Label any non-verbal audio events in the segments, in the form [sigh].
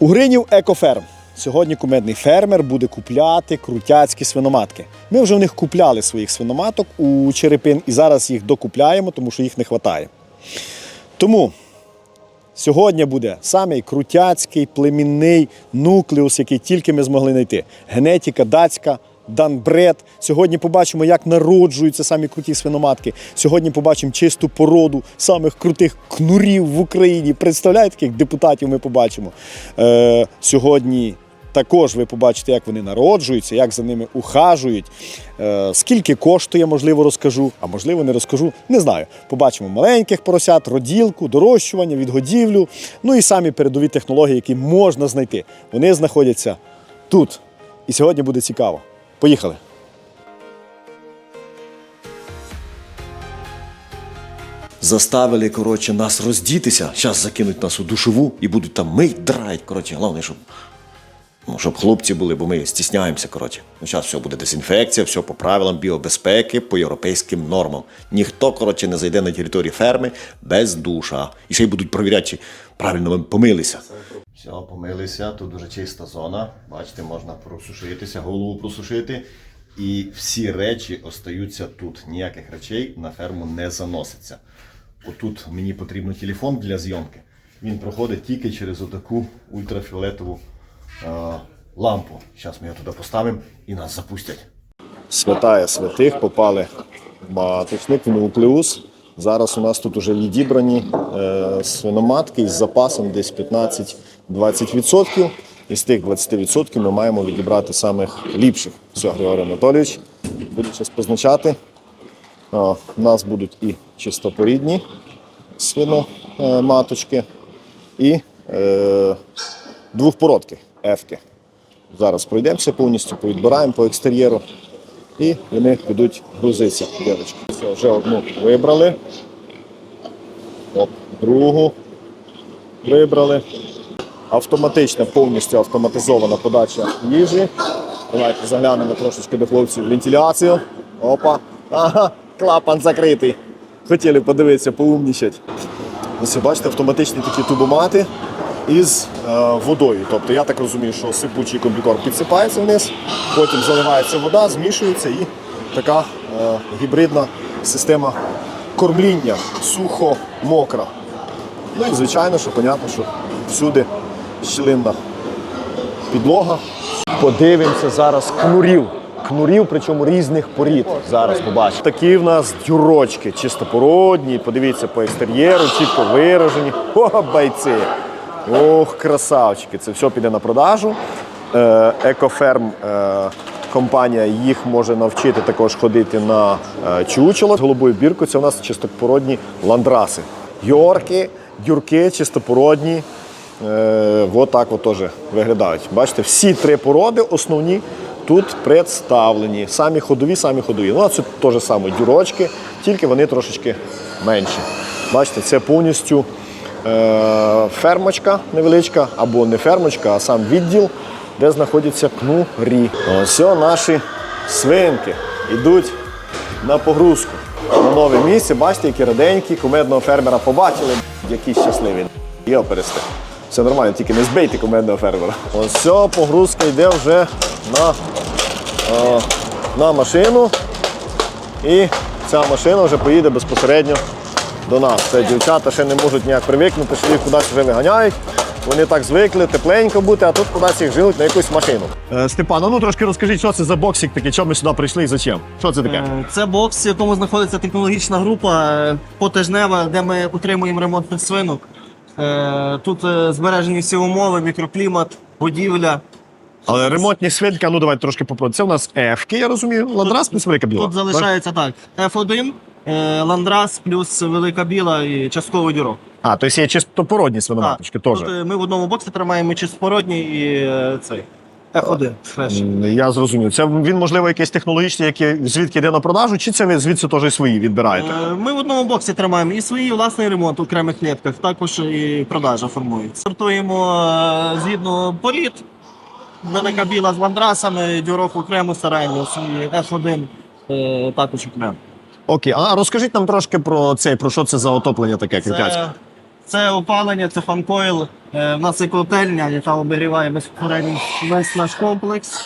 У Гринів екоферм. Сьогодні кумедний фермер буде купляти крутяцькі свиноматки. Ми вже в них купляли своїх свиноматок у Черепин і зараз їх докупляємо, тому що їх не вистачає. Тому сьогодні буде самий крутяцький племінний нуклеус, який тільки ми змогли знайти. Генетика датська. Данбред. Сьогодні побачимо, як народжуються самі круті свиноматки. Сьогодні побачимо чисту породу самих крутих кнурів в Україні. Представляєте, таких депутатів ми побачимо. Е, сьогодні також ви побачите, як вони народжуються, як за ними ухажують. Е, скільки коштує, можливо, розкажу, а можливо, не розкажу. Не знаю. Побачимо маленьких поросят, роділку, дорощування, відгодівлю. Ну і самі передові технології, які можна знайти. Вони знаходяться тут. І сьогодні буде цікаво. Поїхали. Заставили, коротше, нас роздітися. Зараз закинуть нас у душову і будуть там мить, драють. Коротше, головне, щоб, ну, щоб хлопці були, бо ми стісняємося. Коротше. Ну, зараз все буде дезінфекція, все по правилам біобезпеки, по європейським нормам. Ніхто, коротше, не зайде на територію ферми без душа. І ще й будуть провіряти, чи правильно ми помилися. Все, помилися, тут дуже чиста зона. Бачите, можна просушитися, голову просушити. І всі речі остаються тут. Ніяких речей на ферму не заноситься. Отут мені потрібен телефон для зйомки. Він проходить тільки через отаку ультрафіолетову е, лампу. Зараз ми його туди поставимо і нас запустять. Святая святих попали в маточник, в нуклеус. Зараз у нас тут вже відібрані е, свиноматки із запасом десь 15-20%. Із тих 20% ми маємо відібрати самих ліпших. Все, Григорій Анатолійович буде зараз позначати. У нас будуть і чистопорідні свиноматочки, і е, двохпородки, ефки. Зараз пройдемося повністю, повідбираємо по екстер'єру і вони підуть грузитися. Все, вже одну вибрали. Оп, другу вибрали. Автоматична, повністю автоматизована подача їжі. Давайте заглянемо трошечки до хлопців вентиляцію. Опа. Ага, клапан закритий. Хотіли подивитися, поумнічать. Ось бачите, автоматичні такі тубомати із е, водою. Тобто я так розумію, що сипучий комбікор підсипається вниз, потім заливається вода, змішується і така е, гібридна система кормління сухо-мокра. Ну і звичайно, що понятно, що всюди щілинна підлога. Подивимося зараз кнурів. Кнурів, причому різних порід. Зараз побачимо. Такі в нас дюрочки, чистопородні. Подивіться по екстер'єру, чітко виражені. О, бойці! Ох, красавчики! Це все піде на продажу. Е, Екоферм. Е, Компанія їх може навчити також ходити на е, чучело. З голубою біркою це у нас чистопородні ландраси. Йорки, дюрки, чистопородні. Е, от теж виглядають. Бачите, всі три породи основні тут представлені. Самі ходові, самі ходові. Ну, а це теж саме дюрочки, тільки вони трошечки менші. Бачите, це повністю е, фермочка невеличка, або не фермочка, а сам відділ, де знаходяться кнурі. Ось наші свинки йдуть на погрузку. На нове місце, бачите, які раденькі, кумедного фермера побачили, які щасливі. Його перести. Все нормально, тільки не збийте кумедного фермера. Ось все, погрузка йде вже на, е, на машину. І ця машина вже поїде безпосередньо до нас. Це дівчата ще не можуть ніяк привикнути, що їх кудись вже виганяють. Вони так звикли, тепленько бути, а тут кудись їх жилуть на якусь машину. Е, Степан, ну трошки розкажіть, що це за боксик такий, чому ми сюди прийшли і зачем? Що це таке? Е, Це бокс, в якому знаходиться технологічна група е, потижнева, де ми утримуємо ремонтних свинок. Е, Тут е, збережені всі умови, мікроклімат, будівля. Але ремонтні свинки, ну давайте трошки попробуємо. Це у нас F-ки, я розумію. Ландрас плюс велика біла. Тут залишається так: F1, е, ландрас плюс велика біла і частковий дюрок. А, тобто є чистопородні свиноматочки теж. Тут ми в одному боксі тримаємо чистопородні і цей F1. фреш. М, Я зрозумів. Це він, можливо, якийсь технологічний, який звідки йде на продажу, чи це ви звідси теж і свої відбираєте? Е, Ми в одному боксі тримаємо і свій власний ремонт у окремих клітках, також і продажа формується. Сортуємо е, згідно порід. Велика біла з ландрасами, дюрок окремо стараємо, свій F1 е, також окремо. Окей, а розкажіть нам трошки про цей, про що це за отоплення таке крутяцьке? Це, це опалення, це фанкойл, Е, В нас є котельня, яка обігріває безпосередньо весь наш комплекс.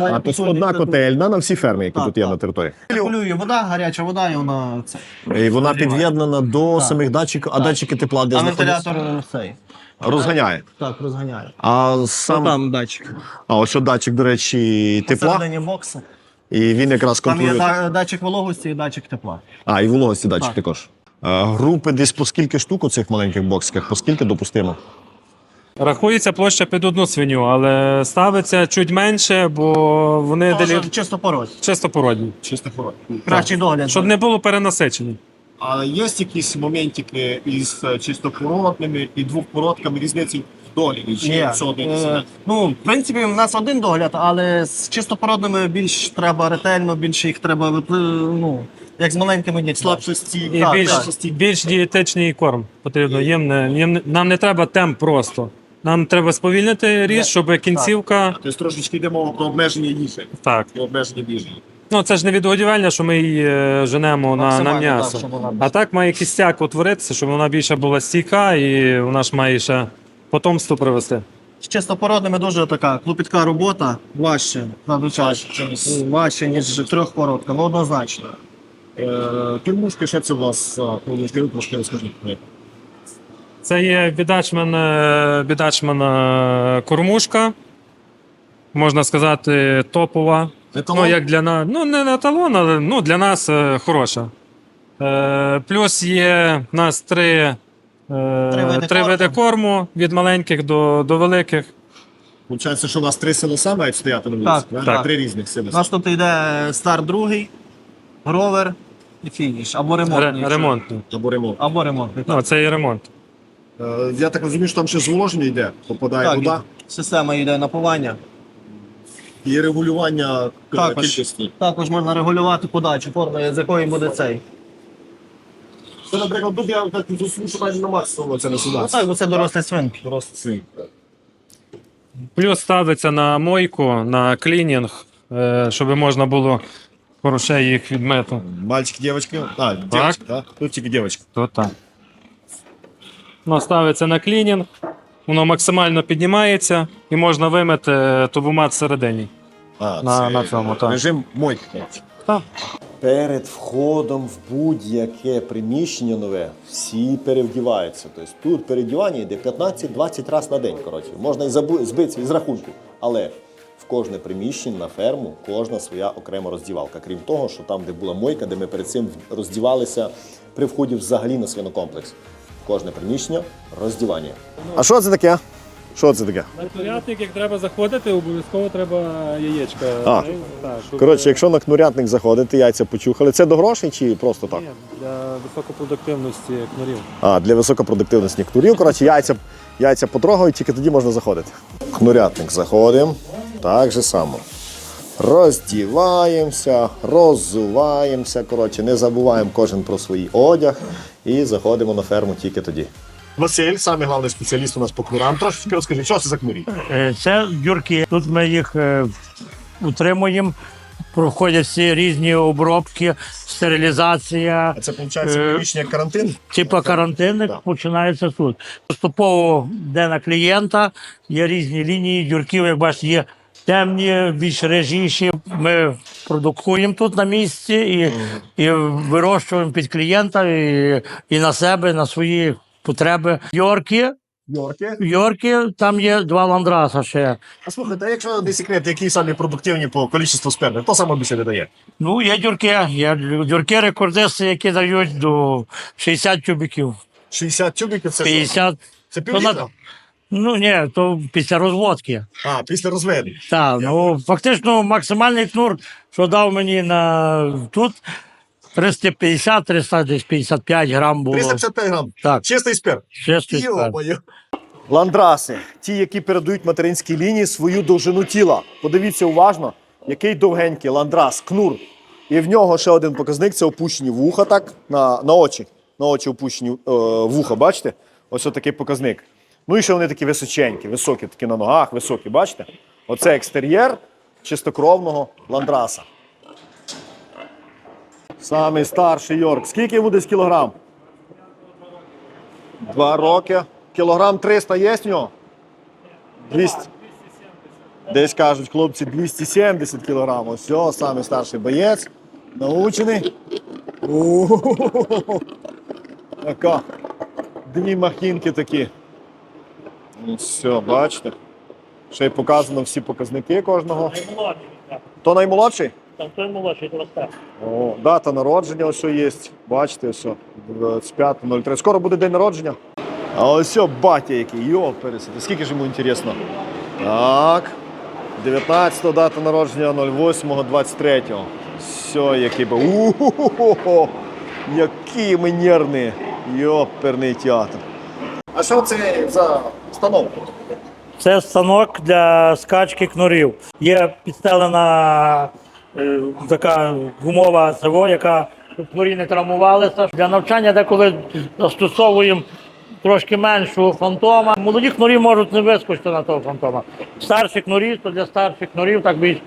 А тобто одна котельна на всі ферми, які Так, тут є так. на території. Регулює вода, гаряча вода, і вона це. І вона під'єднана до Так. самих датчиків, а датчики тепла де А знаходяться? вентилятор цей. Розганяє. Так, розганяє. А Сам... Там датчик. а ось датчик, до речі, тепла, Посередині боксу. і він якраз Там є контролює. да- датчик вологості і датчик тепла. А, і вологості датчик Так. також. А, групи десь по скільки штук у цих маленьких боксиках, по скільки допустимо? Рахується площа під одну свиню, але ставиться чуть менше, бо вони делі... чисто породь. чисто породні. Чисто. Кращий догляд. Щоб не було перенасичення. А є якісь моментики із е, чистопородними і двохпородками різниці в догляді? Чи Ні. все один і Е, ну, в принципі, в нас один догляд, але з чистопородними більш треба ретельно, більше їх треба випли- ну, як з маленькими дітьми. Слабшості, І Так, більш, так. більш дієтичний корм потрібно. Їм не, їм не- нам не треба темп просто. Нам треба сповільнити ріст, щоб кінцівка. Тобто трошечки йде мова про обмеження їжі Так. і обмеження біжі. Ну це ж не відгодівельня, що ми її е, женемо на, на м'ясо. так, вона А так має кістяк утворитися, щоб вона більше була стійка і вона ж має ще потомство привести. З чистопородними дуже така клопітка робота, важче, зазвичай. Важче, ніж трьохпородка, ну однозначно. Е, Кільмушки, що це у вас? трошки розкажіть. Це є бідачмен, е, бідачмен е, кормушка. Можна сказати, топова. Ну, як для нас, ну не на талон, але ну, для нас е, хороша. Е, плюс є в нас три, е, види три види корму. корму від маленьких до, до великих. Получається, що у вас три силоса мають стояти на Так, вулиці? да? так. Три різних У нас тут йде стар другий, гровер і фініш. Або ремонтний. Ре- ремонтний. Або ремонт. Або ремонтний. Ну, це і ремонт. Е, Я так розумію, що там ще зволоження йде, попадає Так, вода Система йде напування. і регулювання е, Також. кількості. Також можна регулювати подачу, форми, з якої буде цей. Це, наприклад, тут я так що навіть на максимум це не сюди. Ну так, бо це дорослі свинки. Просто свин. Плюс ставиться на мойку, на клінінг, е, щоб можна було хороше їх відмити. Мальчик, девочка. А, девочка, да? Тут тільки девочка. То так. Воно ставиться на клінінг, воно максимально піднімається і можна вимити тубомат всередині. А, На- на цьому, так. Режим мойки. Так. Перед входом в будь-яке приміщення нове всі перевдіваються. Тобто тут перевдівання йде 15-20 разів на день. Коротше. Можна і забу- збитися із рахунку. Але в кожне приміщення на ферму кожна своя окрема роздівалка. Крім того, що там, де була мойка, де ми перед цим роздівалися при вході взагалі на свинокомплекс. Кожне приміщення роздівання. А що це таке? Що це таке? На курятник, як треба заходити, обов'язково треба яєчка. А. Так, щоб- Коротше, якщо на кнурятник заходити, яйця почухали, це до грошей чи просто так? Ні, для високопродуктивності кнурів. А, для високопродуктивності кнурів. Коротше, яйця, яйця потрогають, тільки тоді можна заходити. Кнурятник заходимо. Так же само. Роздіваємося, роззуваємося. Коротше, не забуваємо кожен про свій одяг і заходимо на ферму тільки тоді. Василь, самий головний спеціаліст у нас по кнурам. Трошечки розкажи, що це за кнурі? Е, Це дюрки. Тут ми їх е, утримуємо. Проходять всі різні обробки, стерилізація, А це, виходить, Е, карантин? типу карантинник Так. починається тут. Поступово йде на клієнта, є різні лінії дюрків, як бачите, є темні, більш режіші. Ми продукуємо тут на місці і, і вирощуємо під клієнта і, і на себе, на свої потреби. Йорки. Йорки. Йорки, там є два ландраса ще. А слухайте, а якщо не секрет, які самі продуктивні по кількості сперми, хто саме більше видає? Ну, є дюрки, є дюрки рекордисти, які дають до 60 тюбиків. 60 тюбиків це що? 50. Це То півлітра? Ну ні, то після розводки. А, після розведення. Так, ну фактично максимальний кнур, що дав мені на тут 350 355 грам було. 355 грам. Так, Чистий сперм. чистий сперм. Йо-моє. Ландраси, ті, які передають материнській лінії свою довжину тіла. Подивіться уважно, який довгенький ландрас, кнур. І в нього ще один показник це опущені вуха, так, на, на очі. На очі опущені е, вуха, бачите? Ось такий показник. Ну і ще вони такі височенькі, високі, такі на ногах, високі, бачите? Оце екстер'єр чистокровного ландраса. Самий старший Йорк. Скільки йому десь кілограм? Два роки. Кілограм 300 є в нього? 200. Десь кажуть, хлопці 270 кілограм. Ось все, самий старший боєць. Научений. Така. Дві махінки такі. Ну, все, бачите. Ще й показано всі показники кожного. Наймолодший. То наймолодший? Там той молодший росте. О, дата народження ось є. Бачите, ось. 25.03. Скоро буде день народження. А ось батя який, йо, пересити. Скільки ж йому інтересно? Так. 19 дата народження 08.23. Все, який би. У-ху-ху-ху. Які ми нервні. Йоперний театр. А що це за станок? Це станок для скачки кнурів. Є підстелена е, така гумова цього, яка щоб кнурі не травмувалися. Для навчання деколи застосовуємо трошки меншого фантома. Молоді кнурі можуть не вискочити на того фантома. Старші кнурі, то для старших кнурів так більш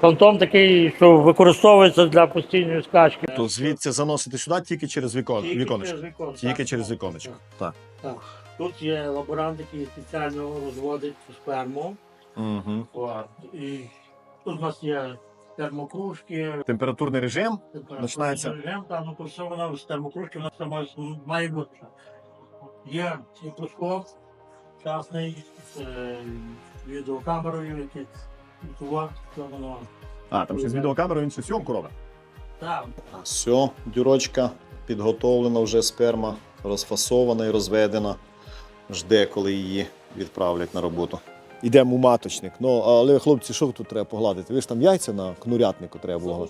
фантом такий, що використовується для постійної скачки. То звідси заносити сюди тільки через вікон, віконечко. через вікон, Тільки через віконечко. Так. Так. Тут є лаборант, який спеціально розводить сперму. Угу. От. І тут у нас є термокружки. Температурний режим. Починається. Режим, та, ну, то все воно з термокружки у нас там має, має бути. Є мікроскоп частний з е, відеокамерою, який. А, там ще з відеокамерою він цю зйомку робить. Так, Все, дюрочка підготовлена, вже сперма розфасована і розведена. Жде, коли її відправлять на роботу. Йдемо у маточник. Ну, але хлопці, що тут треба погладити? Ви ж там яйця на кнурятнику треба було.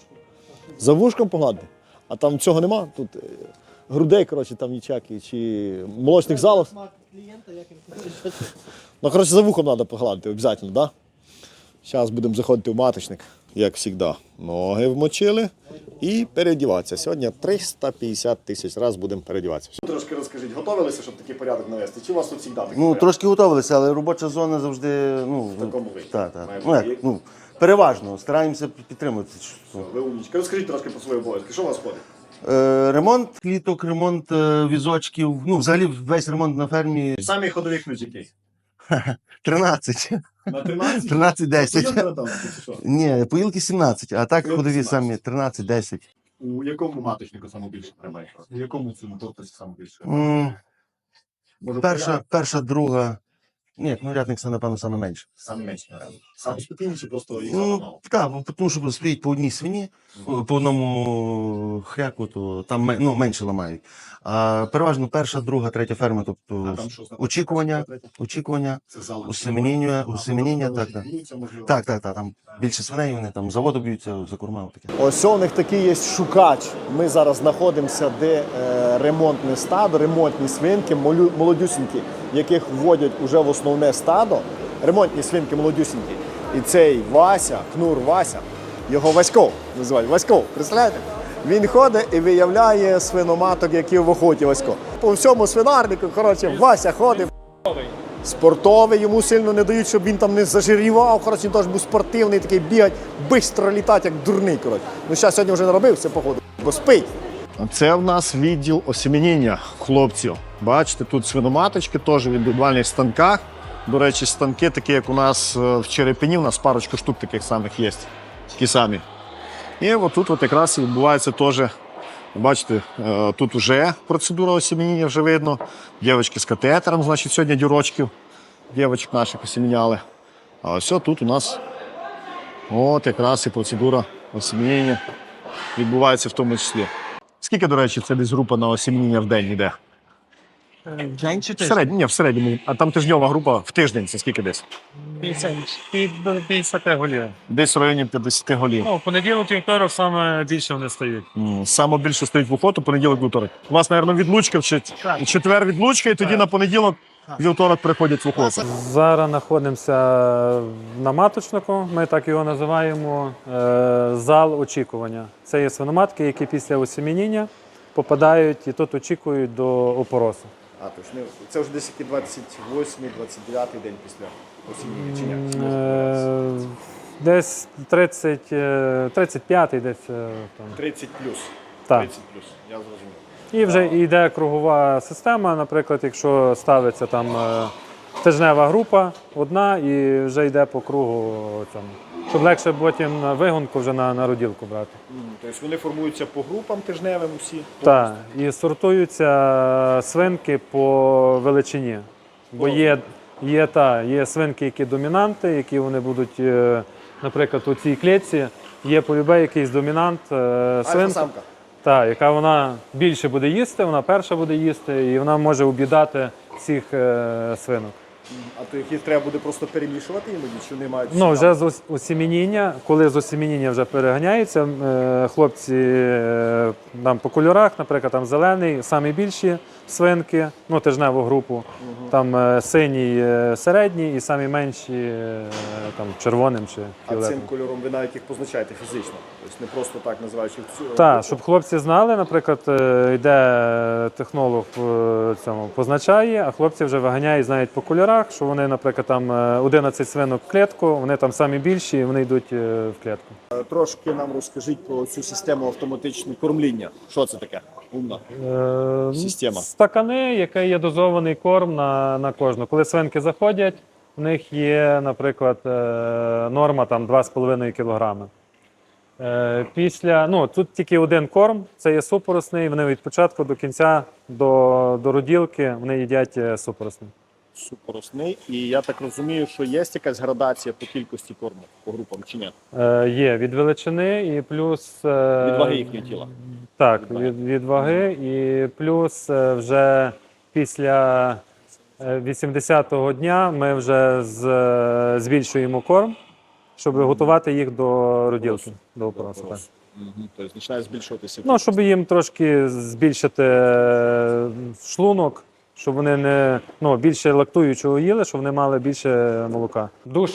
За вушком погладити. А там цього нема. Тут е, грудей, коротше, там нічаки, чи молочних залоз. Ну, коротше, за вухом треба погладити, обов'язково, так? Да? Зараз будемо заходити в маточник, як завжди. Ноги вмочили і переодіватися. Сьогодні 350 тисяч разів будемо переодіватися. Трошки розкажіть, готувалися, щоб такий порядок навести? Чи у вас тут завжди такий Ну, трошки готувалися, але робоча зона завжди. Ну, в такому вигляді? Так, так. Має Ну, бути. як, ну, переважно стараємося підтримувати. Ви умнічки. Розкажіть трошки про свої обов'язки. Що у вас ходить? Е, ремонт кліток, ремонт е, візочків. Ну, взагалі весь ремонт на фермі Самі ходові ключики. [laughs] 13. На 13? 13 10 Поїздили там, чи що? Ні, поїлки 17, а так Поїлки ходові 17. самі 13 10 У якому маточнику найбільше тримаєш? У якому цьому торпесі найбільше? більше? М, Може, Перша, перша, друга. Ні, ну рядник це, напевно, саме менше. Саме менше. Саме спокійніше, просто їх Ну, так, бо тому що стоїть по одній свині, по одному хряку, то там ну, менше ламають. А переважно перша, друга, третя ферма, тобто очікування, очікування, усеменіння, усеменіння, так, так. Так, так, так, там більше свиней, вони там заводу б'ються за курма. Таке. Ось у них такий є шукач. Ми зараз знаходимося, де е, ремонтне стадо, ремонтні свинки, молю- молодюсінькі, яких вводять уже в основне стадо. Ремонтні свинки молодюсінькі. І цей Вася, кнур Вася, його Васьков називають. Васьков, представляєте? Він ходить і виявляє свиноматок, які в охоті Васько. По всьому свинарнику, коротше, Вася ходить. Спортовий, йому сильно не дають, щоб він там не зажирівав. Коротше, він теж був спортивний, такий бігать, бистро літати, як дурний. Коротше. Ну, зараз сьогодні вже наробив це, походу, бо спить. Це в нас відділ осемініння хлопців. Бачите, тут свиноматочки теж в індивідуальних станках. До речі, станки такі, як у нас е, в Черепіні, у нас парочка штук таких самих є. Такі самі. І отут от якраз відбувається теж. Бачите, е, тут вже процедура осемінення вже видно. Дівчатки з катетером, значить, сьогодні дюрочків. Дівчаток наших осеміняли. А ось тут у нас от якраз і процедура осемінення відбувається в тому числі. Скільки, до речі, це десь група на осемінення в день йде? День чи В середньому, ні, в середньому. А там тижньова група в тиждень це скільки десь? 50 голів. Десь в районі 50 голів. Ну, в понеділок і вівторок саме більше вони стають. М, Саме більше стоїть в охоту, понеділок, вівторок. У вас, мабуть, відлучка в чет- четвер відлучка, і тоді на понеділок, вівторок приходять в охоту. Зараз знаходимося на маточнику, ми так його називаємо е, зал очікування. Це є свиноматки, які після осемініння попадають і тут очікують до опоросу. А, точно. Це вже десь 28 29 день після осіння, чи ні? Е, Десь 30, е, 35-й десь е, там. 30 плюс. Так. 30 плюс, я зрозумів. І вже йде кругова система. Наприклад, якщо ставиться там е, тижнева група одна і вже йде по кругу цьому. Щоб легше потім на вигонку вже на, на роділку брати. Тобто вони формуються по групам тижневим усі. Так, і сортуються свинки по величині. Бо є, є, та, є свинки, які домінанти, які вони будуть, е, наприклад, у цій клітці є полюбе якийсь домінант е, свинка. Так, яка вона більше буде їсти, вона перша буде їсти, і вона може об'їдати всіх е, свинок. А то їх треба буде просто перемішувати іноді, чи вони мають Ну, вже з ос- осімініння, коли з осімініння вже переганяється, е, хлопці е, там по кольорах, наприклад, там зелений, самі більші свинки, ну тижневу групу, там е, синій е, середній і самі менші е, там червоним чи А цим кольором ви навіть їх позначаєте фізично. Тобто не просто так називаючи цю. Так, щоб хлопці знали, наприклад, е, йде технолог в цьому позначає, а хлопці вже виганяють, знають по кольорах, що вони, наприклад, там е, 11 свинок в клітку, вони там самі більші, і вони йдуть е, в клітку. Трошки нам розкажіть про цю систему автоматичного кормління. Що це таке? Умна. Е, Система. Стакани, яке є дозований корм на, на кожну. Коли свинки заходять, в них є, наприклад, е, норма там 2,5 кг. Е, Після, ну, тут тільки один корм, це є супоросний. Вони від початку до кінця до, до роділки вони їдять супоросний. Супоросний. І я так розумію, що є якась градація по кількості корму по групам чи ні? Е, є від величини і плюс. е, Від ваги їхнього тіла. Так, Від ваги. від, від ваги. І плюс е, вже після е, 80-го дня ми вже з, е, збільшуємо корм, щоб готувати їх до роділки, до опоросу. так. Угу. Тобто починає збільшуватися. Ну, щоб їм трошки збільшити е, шлунок, щоб вони не ну, більше лактуючого їли, щоб вони мали більше молока. Душ.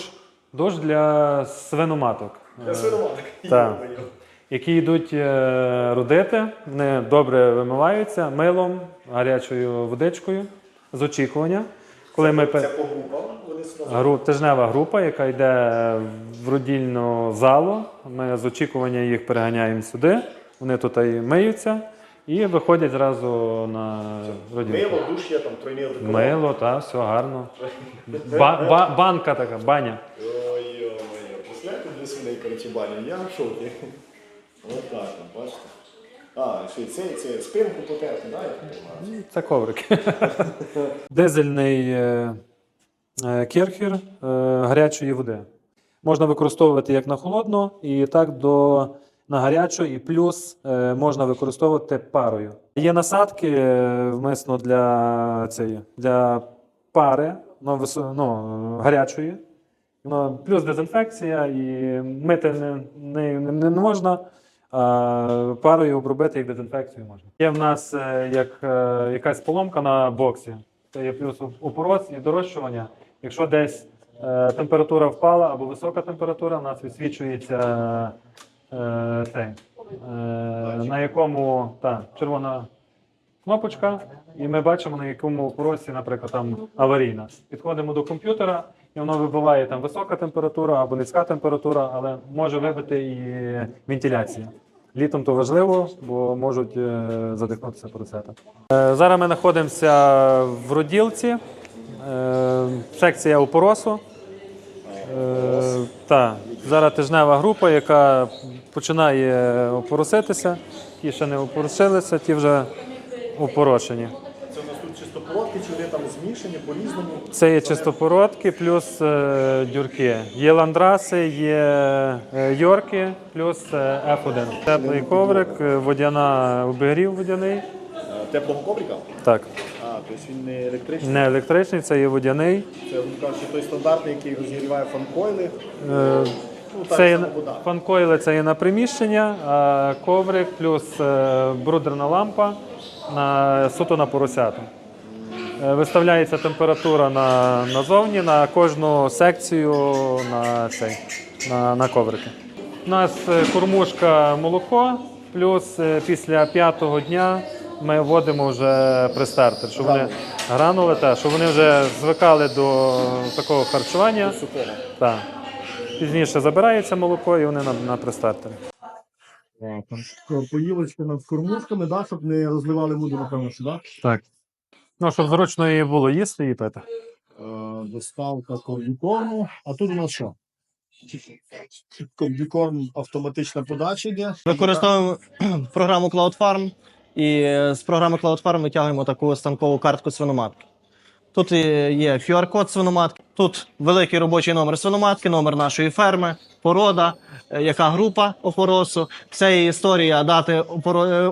Душ для свиноматок. Для свиноматок. Так. [laughs] Які йдуть е, родити, вони добре вимиваються милом, гарячою водичкою з очікування. Коли ми пе- по групам вони. Гру, тижнева група, яка йде в родільну залу. Ми з очікування їх переганяємо сюди. Вони тут і миються і виходять зразу на роділку. Мило, душ є там одеколон. Мило, так, все гарно. Ба, ба, банка така, баня. Ой-ой-ой, представляєте для свиней баню? Я в шокі. Ось так, от, бачите. А, ще й це, це спинку потерти, да? я понимаю? Це коврики. Дизельний е, е, керхер е, гарячої води. Можна використовувати як на холодну, і так до на гарячу, і плюс е, можна використовувати парою. Є насадки е, вмисно для, цієї, для пари ну, ну, гарячої. Ну, плюс дезінфекція, і мити не, не, не, можна, а парою обробити як дезінфекцію можна. Є в нас е, як, якась поломка на боксі. Це є плюс опороз і дорощування. Якщо десь температура впала або висока температура, у нас висвічується е, цей, е, на якому та, червона кнопочка, і ми бачимо, на якому поросі, наприклад, там аварійна. Підходимо до комп'ютера, і воно вибиває там висока температура або низька температура, але може вибити і вентиляція. Літом то важливо, бо можуть е, задихнутися поросята. Е, Зараз ми знаходимося в роділці, секція опоросу. Та, зараз тижнева група, яка починає опороситися. Ті ще не опоросилися, ті вже опорошені. Це у нас тут чистопородки, чи вони там змішані по-різному? Це є чистопородки плюс е, дюрки. Є ландраси, є е, йорки, плюс е, F1. Теплий коврик, е, водяна обігрів водяний. Е, Теплого коврика? Так, А, тобто він не електричний. не електричний, це є водяний. Це, ну, кажучи, той стандартний, який розігріває фанкойли. Е, Це є фанкойли це є на приміщення, коврик плюс е, брудерна лампа на суто на поросяту. Е, Виставляється температура на, назовні на кожну секцію на, цей, на, на коврики. У нас е, кормушка молоко, плюс після п'ятого дня ми вводимо вже пристартер, щоб вони гранули, та, щоб вони вже звикали до такого харчування. Сухого. Пізніше забирається молоко і вони на, на пристартері. Поїлочки над кормушками, да, щоб не розливали воду, напевно, що, да? Так. Ну, щоб зручно її було їсти і пити. Е, доставка комбікорму. А тут у нас що? Комбікорм автоматична подача йде. Використовуємо [clears throat] програму Cloud Farm і з програми Cloud Farm витягуємо таку станкову картку свиноматки. Тут є QR-код свиноматки, тут великий робочий номер свиноматки, номер нашої ферми, порода, е, яка група опоросу. Це є історія дати е,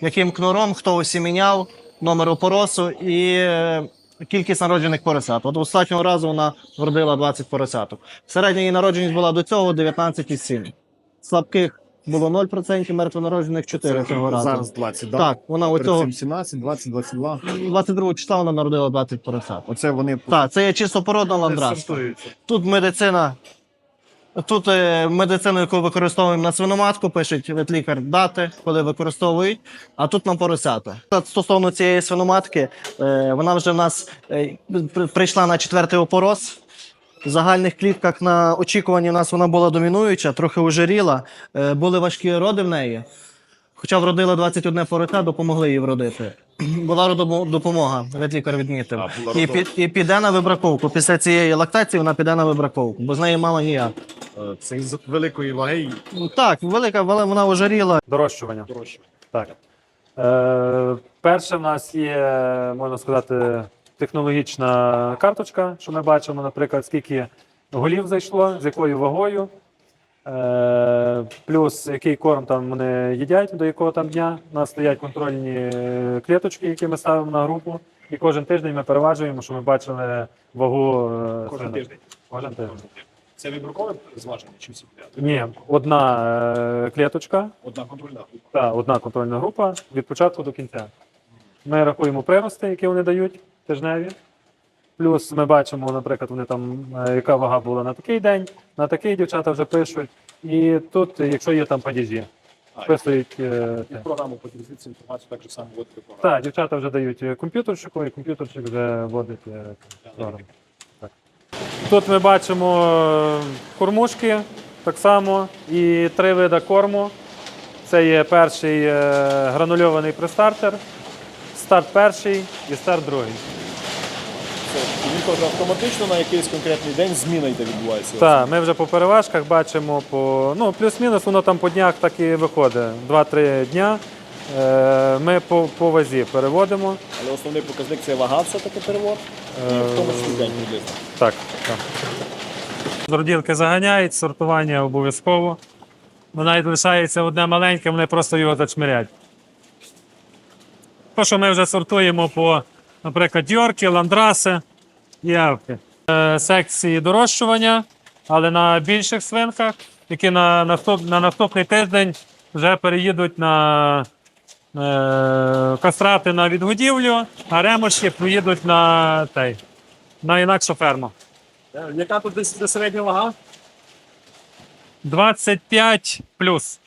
яким кнуром, хто осіменяв, номер опоросу і е, кількість народжених поросят. От останнього разу вона вродила 20 поросяток. Середня її народженість була до цього 19,7. Слабких було 0%, мертвонароджених 4 цього разу. Зараз 20, да? Так, вона оцього цим 17, 20, 22. 22 числа вона народила 20 поросят. Оце вони Так, це є чисто породна ландрас. Тут медицина. Тут е, медицину, яку використовуємо на свиноматку, пишуть ветлікар дати, коли використовують, а тут на поросята. Та Стосовно цієї свиноматки, е, вона вже в нас е, при- прийшла на четвертий опорос. В загальних клітках на очікуванні у нас вона була домінуюча, трохи ожиріла. Е, були важкі роди в неї. Хоча вродила 21 порося, допомогли їй вродити. [clears throat] Була родомо- допомога, ветлікар відмітив. І, під, і піде на вибраковку. Після цієї лактації вона піде на вибраковку, бо з неї мама ніяк. е, це з великої ваги Ну, Так, велика, але вона ожиріла. Дорощування. дорожче. Так. Е, перше в нас є, можна сказати, технологічна карточка, що ми бачимо, наприклад, скільки голів зайшло, з якою вагою, е, плюс який корм там вони їдять, до якого там дня. У нас стоять контрольні е, клеточки, які ми ставимо на групу. І кожен тиждень ми переважуємо, що ми бачили вагу е, Кожен тиждень. Кожен тиждень. Це вибіркове зваження чи всі? Ні, одна е, клеточка, Одна контрольна група. Так, одна контрольна група від початку до кінця. Ми рахуємо прирости, які вони дають тижневі. Плюс ми бачимо, наприклад, вони там, е, яка вага була на такий день, на такий дівчата вже пишуть. І тут, якщо є там падіжі, вписують. е, І те. програму поділити цю інформацію так же само вводити програму. Так, дівчата вже дають е, комп'ютерщику, і комп'ютерщик вже вводить е, програму. Так. Тут ми бачимо е, кормушки так само і три види корму. Це є перший е, гранульований пристартер, старт перший і старт другий. Це він теж автоматично на якийсь конкретний день зміна йде відбувається. Так, ми вже по переважках бачимо по ну, плюс-мінус, воно там по днях так і виходить. 2-3 дня. Е, Ми по, по вазі переводимо. Але основний показник це вага, все-таки перевод. І в тому числі день приблизно. Так, так. Зорділки заганяють, сортування обов'язково. Ну, навіть лишається одне маленьке, вони просто його зачмирять. То, що ми вже сортуємо по, наприклад, дьорки, ландраси і авки. Секції дорощування, але на більших свинках, які на, наступ, на наступний тиждень вже переїдуть на е, кастрати на відгодівлю, а ремочки поїдуть на, той, на інакшу ферму. Е, Яка тут десь середня вага? 25 плюс.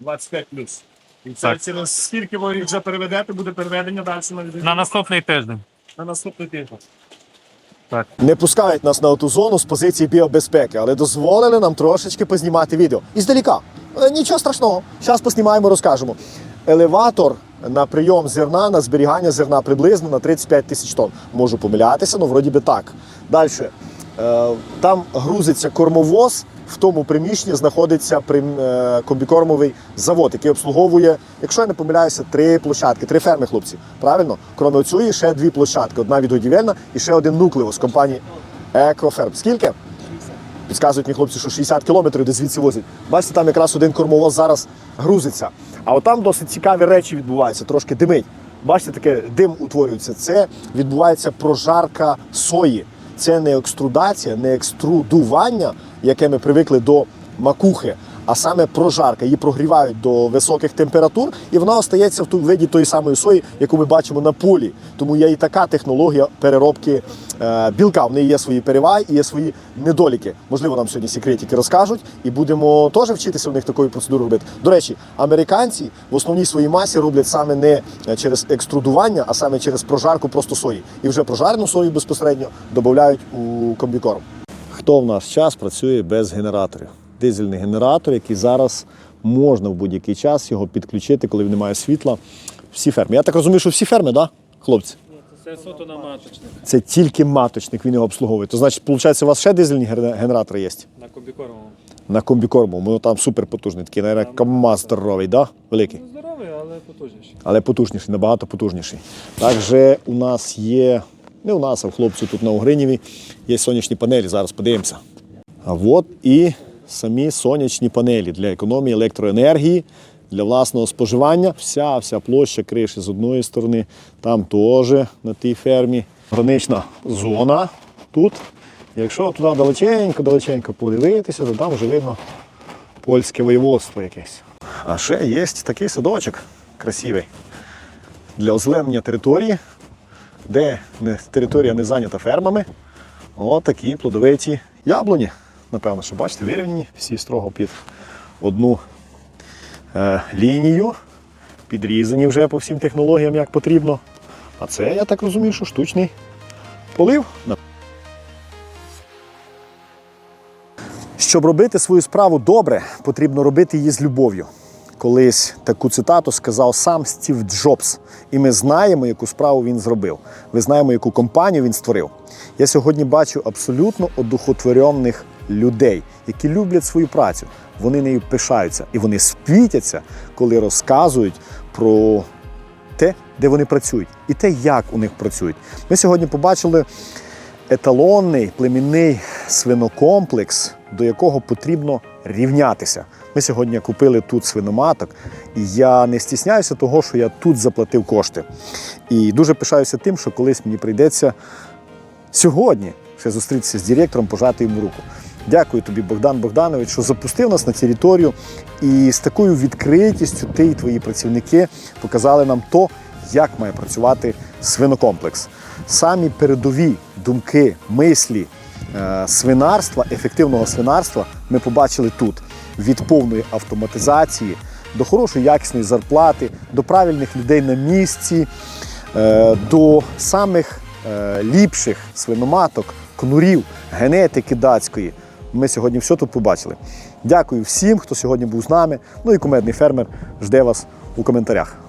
25 плюс. І це Так. через скільки ви їх вже переведете, буде переведення далі на? На наступний тиждень. на наступний тиждень. Не пускають нас на ту зону з позиції біобезпеки, але дозволили нам трошечки познімати відео. Іздаліка. Е, Нічого страшного. Зараз поснімаємо, розкажемо. Елеватор на прийом зерна, на зберігання зерна приблизно на 35 тисяч тонн. Можу помилятися, ну вроді би так. Далі. Е, Там грузиться кормовоз, в тому приміщенні знаходиться е, комбікормовий завод, який обслуговує, якщо я не помиляюся, три площадки, три ферми, хлопці. Правильно? Крім цієї ще дві площадки. Одна відгодівельна і ще один нуклеус компанії Екоферм. Скільки? Підказують мені хлопці, що 60 кілометрів де звідси возять. Бачите, там якраз один кормовоз зараз грузиться. А от там досить цікаві речі відбуваються, трошки димить. Бачите, таке дим утворюється. Це відбувається прожарка сої. Це не екструдація, не екструдування, яке ми привикли до макухи, а саме прожарка. Її прогрівають до високих температур, і вона остається в виді тої самої сої, яку ми бачимо на полі. Тому є і така технологія переробки е, білка. В неї є свої переваги і є свої недоліки. Можливо, нам сьогодні секретики розкажуть, і будемо теж вчитися в них такої процедури робити. До речі, американці в основній своїй масі роблять саме не через екструдування, а саме через прожарку просто сої. І вже прожарену сою безпосередньо додають у комбікорм. Хто в нас час працює без генераторів? Дизельний генератор, який зараз можна в будь-який час його підключити, коли немає світла. Всі ферми. Я так розумію, що всі ферми, так, да, хлопці? Це суто на маточник. Це тільки маточник, він його обслуговує. То значить, виходить, у вас ще дизельні генератори є? На комбікормовому. На комбікорму. Ну там супер потужний, такий, навіть КАМАЗ здоровий, да? великий. Здоровий, але потужніший. але потужніший, набагато потужніший. Також у нас є, не у нас, а в хлопців тут на Угринєві є сонячні панелі. Зараз подивимося. А от і самі сонячні панелі для економії електроенергії, для власного споживання. Вся вся площа криші з одної сторони, там теж на тій фермі. Гранична зона тут. Якщо туди далеченько, далеченько подивитися, то там вже видно польське воєводство якесь. А ще є такий садочок красивий для озеленення території, де територія не зайнята фермами. О, такі плодовиті яблуні. Напевно, що бачите, вирівняні, всі строго під одну е, лінію, підрізані вже по всім технологіям, як потрібно. А це, я так розумію, що штучний полив. Щоб робити свою справу добре, потрібно робити її з любов'ю. Колись таку цитату сказав сам Стів Джобс, і ми знаємо, яку справу він зробив. Ми знаємо, яку компанію він створив. Я сьогодні бачу абсолютно одухотворених людей, які люблять свою працю. Вони нею пишаються і вони світяться, коли розказують про те, де вони працюють, і те, як у них працюють. Ми сьогодні побачили еталонний племінний свинокомплекс, до якого потрібно рівнятися. Ми сьогодні купили тут свиноматок, і я не стісняюся того, що я тут заплатив кошти. І дуже пишаюся тим, що колись мені прийдеться сьогодні ще зустрітися з директором, пожати йому руку. Дякую тобі, Богдан Богданович, що запустив нас на територію і з такою відкритістю ти і твої працівники показали нам то, як має працювати свинокомплекс. Самі передові думки, мислі е, свинарства, ефективного свинарства ми побачили тут. Від повної автоматизації до хорошої якісної зарплати, до правильних людей на місці, е, до самих е, ліпших свиноматок, кнурів, генетики датської. Ми сьогодні все тут побачили. Дякую всім, хто сьогодні був з нами. Ну і кумедний фермер жде вас у коментарях.